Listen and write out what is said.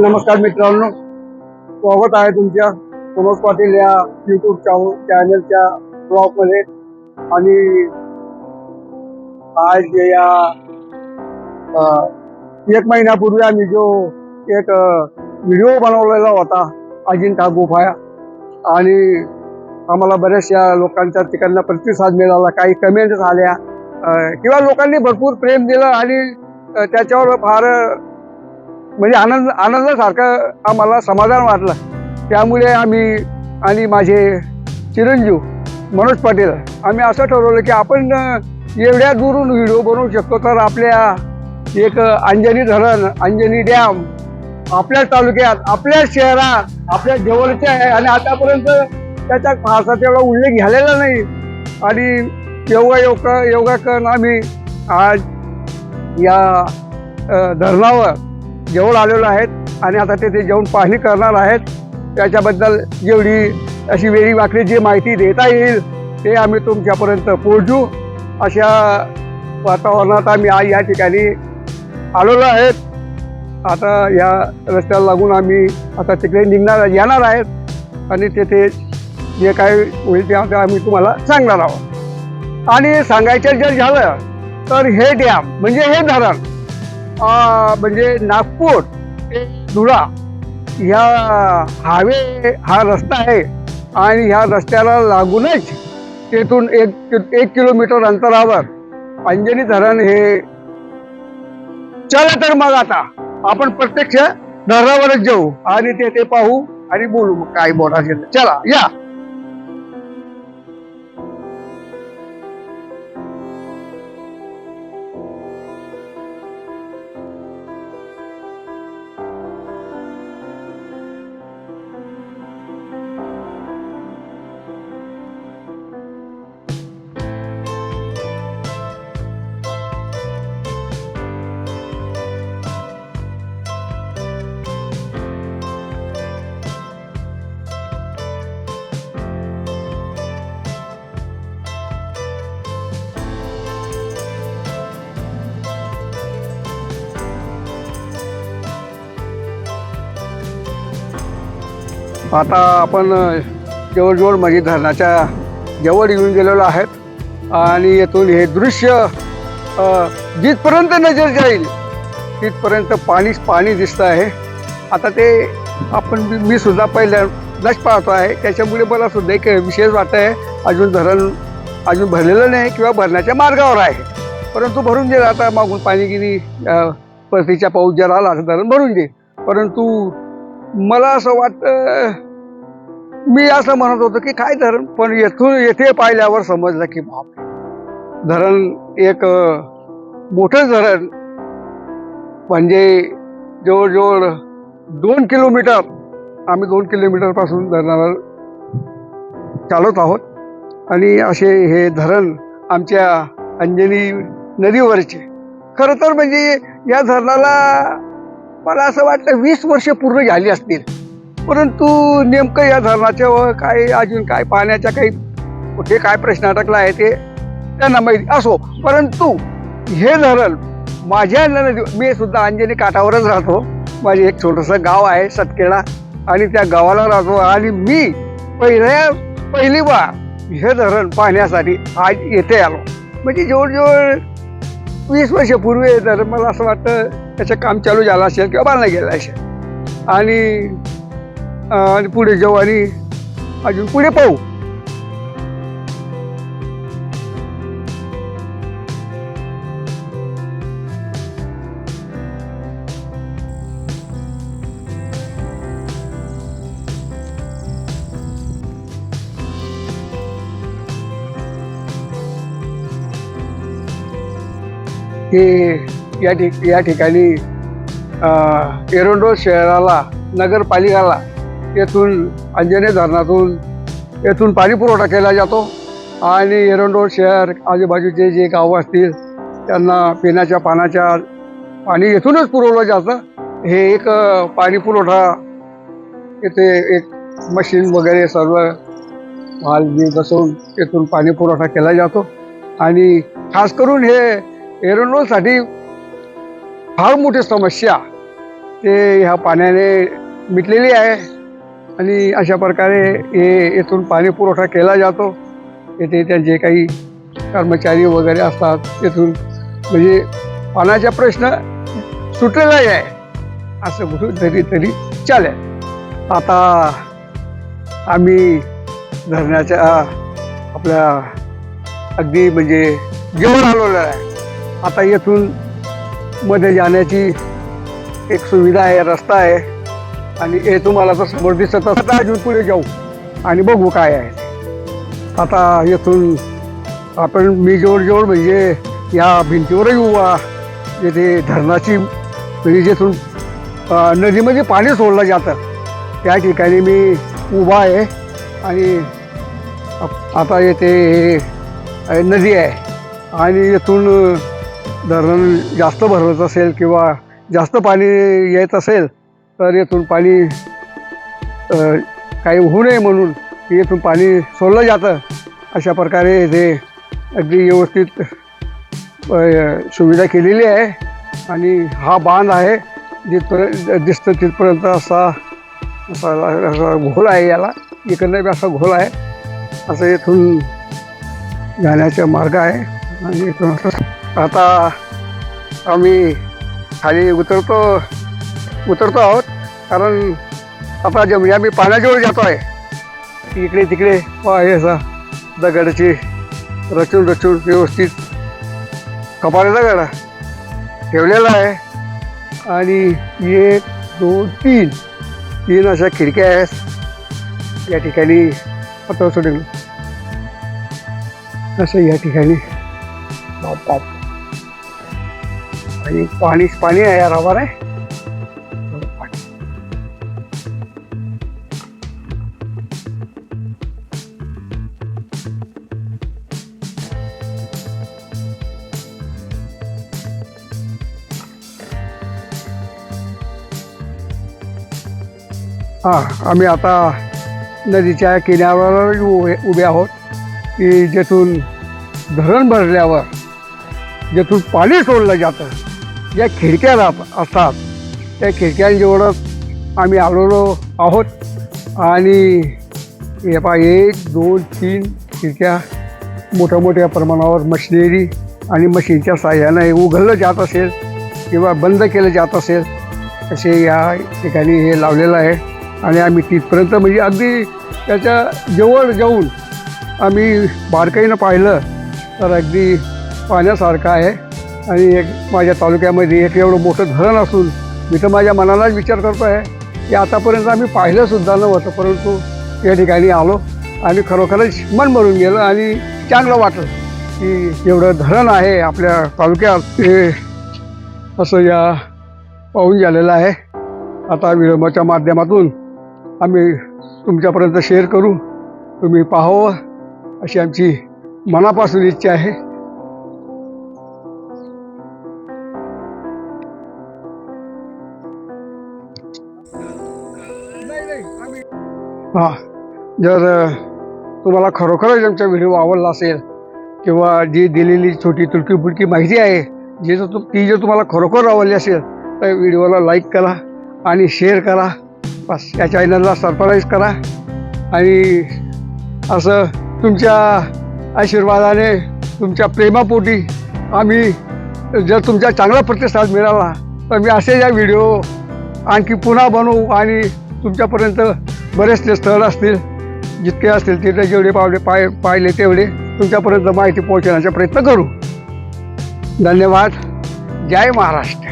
नमस्कार मित्रांनो. स्वागत आहे तुमच्या मनोज पाटील या युट्यूब चॅनलच्या ब्लॉगमध्ये. आणि आज या एक महिन्यापूर्वी आम्ही जो एक व्हिडिओ बनवलेला होता अजिंठा गुफा आणि आम्हाला बऱ्याचशा लोकांच्या तिकडनं प्रतिसाद मिळाला काही कमेंट्स आल्या किंवा लोकांनी भरपूर प्रेम दिलं आणि त्याच्यावर फार म्हणजे आनंद आनंदासारखं आम्हाला समाधान वाटलं. त्यामुळे आम्ही आणि माझे चिरंजीव मनोज पाटील आम्ही असं ठरवलं की आपण एवढ्या दूरून व्हिडिओ बनवू शकतो तर आपल्या एक अंजनी धरण अंजनी डॅम आपल्या तालुक्यात आपल्या शहरात आपल्या जवळच्या आहे आणि आतापर्यंत त्याचा फारसा तेवढा उल्लेख झालेला नाही. आणि योगा योग योगा करून आम्ही आज या धरणावर जेवण आलेलो आहेत आणि आता तेथे जेवण पाहणी करणार आहेत. त्याच्याबद्दल जेवढी अशी वेळी वाकडी जी माहिती देता येईल ते आम्ही तुमच्यापर्यंत पोहोचू. अशा वातावरणात आम्ही आज या ठिकाणी आलेलो आहेत. आता या रस्त्याला लागून आम्ही आता तिकडे निघणार येणार आहेत. आणि तेथे जे काय होईल ते आता आम्ही तुम्हाला सांगणार आहोत. आणि सांगायचं जर झालं तर हे डॅम म्हणजे हे धरण म्हणजे नागपूर ते धुळा ह्या हावे हा रस्ता आहे आणि ह्या रस्त्याला लागूनच तेथून एक एक किलोमीटर अंतरावर अंजनी धरण हे चला तर मग आता. आपण प्रत्यक्ष धरणावरच जाऊ आणि ते ते पाहू आणि बोलू मग काय बोलायचं. चला या. आता आपण जवळजवळ म्हणजे धरणाच्या जवळ येऊन गेलेलो आहेत. आणि येथून हे दृश्य जिथपर्यंत नजर जाईल तिथपर्यंत पाणीच पाणी दिसतं आहे. आता ते आपण मी- सुद्धा पहिल्यांदाच पाहतो आहे. त्याच्यामुळे मला सुद्धा एक विशेष वाटत आहे अजून धरण अजून भरलेलं नाही किंवा भरण्याच्या मार्गावर आहे. परंतु भरून गेलं आता मागून पाणी गिरी परतीच्या पाऊस जर आला तर धरण भरून दे परंतु मला असं वाटतं मी असं म्हणत होतो की काय धरण? पण येथून येथे पाहिल्यावर समजलं की बाप धरण एक मोठं धरण. म्हणजे जवळजवळ दोन किलोमीटर आम्ही दोन किलोमीटरपासून धरणाला चालत आहोत. आणि असे हे धरण आमच्या अंजनी नदीवरचे. खरं तर म्हणजे या धरणाला मला असं वाटतं वीस वर्ष पूर्ण झाली असतील. परंतु नेमकं या धरणाच्या व काय अजून काय पाण्याच्या काही कुठे काय प्रश्न अटकला आहे ते त्यांना माहिती असो. परंतु हे धरण माझ्या मी सुद्धा अंजनी काठावरच राहतो. माझे एक छोटंसं गाव आहे सतकेडा आणि त्या गावाला राहतो आणि मी पहिल्या पहिली बार हे धरण पाहण्यासाठी आज येथे आलो. म्हणजे जवळजवळ वीस वर्षापूर्वी धरण मला असं वाटतं त्याचं काम चालू झालं असेल किंवा बांधलं गेलं असेल. आणि आणि पुढे जाऊ आणि अजून पुढे पाहू. हे या ठिक या ठिकाणी एरोंडो शहराला नगरपालिकाला येथून अंजने धरणातून येथून पाणी पुरवठा केला जातो आणि एरोंडो शहर आजूबाजूचे जे गावं असतील त्यांना पिण्याच्या पाण्याच्या पाणी येथूनच पुरवलं जातं. हे एक पाणीपुरवठा पाणी पुरवठा येथे एक मशीन वगैरे सर्व माल मी बसवून येथून पाणी पुरवठा केला जातो. आणि खास करून हे एरोंडोसाठी फार मोठी समस्या ते ह्या पाण्याने मिटलेली आहे आणि अशा प्रकारे हे येथून पाणी पुरवठा केला जातो. येथे त्यांचे काही कर्मचारी वगैरे असतात तेथून म्हणजे पाण्याचा प्रश्न सुटलेलाही आहे. असं कुठून तरी तरी चालेल आता आम्ही धरणाच्या आपल्या अगदी म्हणजे जेवण आलेलो आहे. आता येथून मध्ये जाण्याची एक सुविधा आहे रस्ता आहे. आणि हे तुम्हाला तर समोर दिसत असता अजून पुढे जाऊ आणि बघू काय आहे. आता येथून आपण मी जवळजवळ म्हणजे या भिंतीवरही उभा येथे धरणाची म्हणजे जेथून नदीमध्ये पाणी सोडलं जातं. त्या ठिकाणी मी उभा आहे आणि आता येथे हे नदी आहे. आणि येथून धरण जास्त भरत असेल किंवा जास्त पाणी येत असेल तर येथून पाणी काही होऊ नये म्हणून येथून पाणी सोडलं जातं. अशा प्रकारे इथे अगदी व्यवस्थित सुविधा केलेली आहे. आणि हा बांध आहे जिथपर्यंत दिसतं तिथपर्यंत असा असा असा घोल आहे याला. इकडनं बी असा घोल आहे. असं इथून जाण्याचा मार्ग आहे. आणि इथून असं आता आम्ही खाली उतरतो उतरतो आहोत. कारण आता जे म्हणजे आम्ही पाण्याजवळ जातो आहे इकडे तिकडे आहे हे असा दगडाची रचून रचून व्यवस्थित कपाळे दगड ठेवलेला आहे. आणि एक दोन तीन तीन अशा खिडक्या आहेत. या ठिकाणी आता सोडेल असं या ठिकाणी बाप बाप आणि पाणी पाणी आहे यार रे आहे हां आम्ही आता नदीच्या किनाऱ्यावर उभे उभे आहोत. की जेथून धरण भरल्यावर जेथून पाणी सोडलं जातं. ज्या खिडक्या राहत असतात त्या खिडक्यांजवळच आम्ही आलेलो आहोत. आणि हे पा एक दोन तीन खिडक्या मोठ्या मोठ्या प्रमाणावर मशिनरी आणि मशीनच्या साह्यानं हे उघडलं जात असेल किंवा बंद केलं जात असेल असे या ठिकाणी हे लावलेलं आहे. आणि आम्ही तिथपर्यंत म्हणजे अगदी त्याच्याजवळ जाऊन आम्ही बारकाईनं पाहिलं तर अगदी पाहण्यासारखं आहे. आणि एक माझ्या तालुक्यामध्ये एक एवढं मोठं धरण असून मी तर माझ्या मनालाच विचार करतो आहे की आतापर्यंत आम्ही पाहिलंसुद्धा नव्हतं परंतु या ठिकाणी आलो आणि खरोखरच मन भरून गेलं आणि चांगलं वाटलं की एवढं धरण आहे आपल्या तालुक्यात. ते असं या पाहून झालेलं आहे. आता विलंबाच्या माध्यमातून आम्ही तुमच्यापर्यंत शेअर करू. तुम्ही पाहावं अशी आमची मनापासून इच्छा आहे. हां. जर तुम्हाला खरोखरच आमचा व्हिडिओ आवडला असेल किंवा जी दिलेली छोटी तुलकी फुलकी माहिती आहे जी जर तु ती जर तुम्हाला खरोखर आवडली असेल तर व्हिडिओला लाईक करा आणि शेअर करा. बस या चॅनलला सरप्राईज करा आणि असं तुमच्या आशीर्वादाने तुमच्या प्रेमापोटी आम्ही जर तुमचा चांगला प्रतिसाद मिळाला तर मी असे या व्हिडिओ आणखी पुन्हा बनवू आणि तुमच्यापर्यंत बरेचसे स्थळ असतील जितके असतील तिथे जेवढे पावले पाय पाहिले तेवढे तुमच्यापर्यंत माहिती पोहोचवण्याचा प्रयत्न करू. धन्यवाद. जय महाराष्ट्र.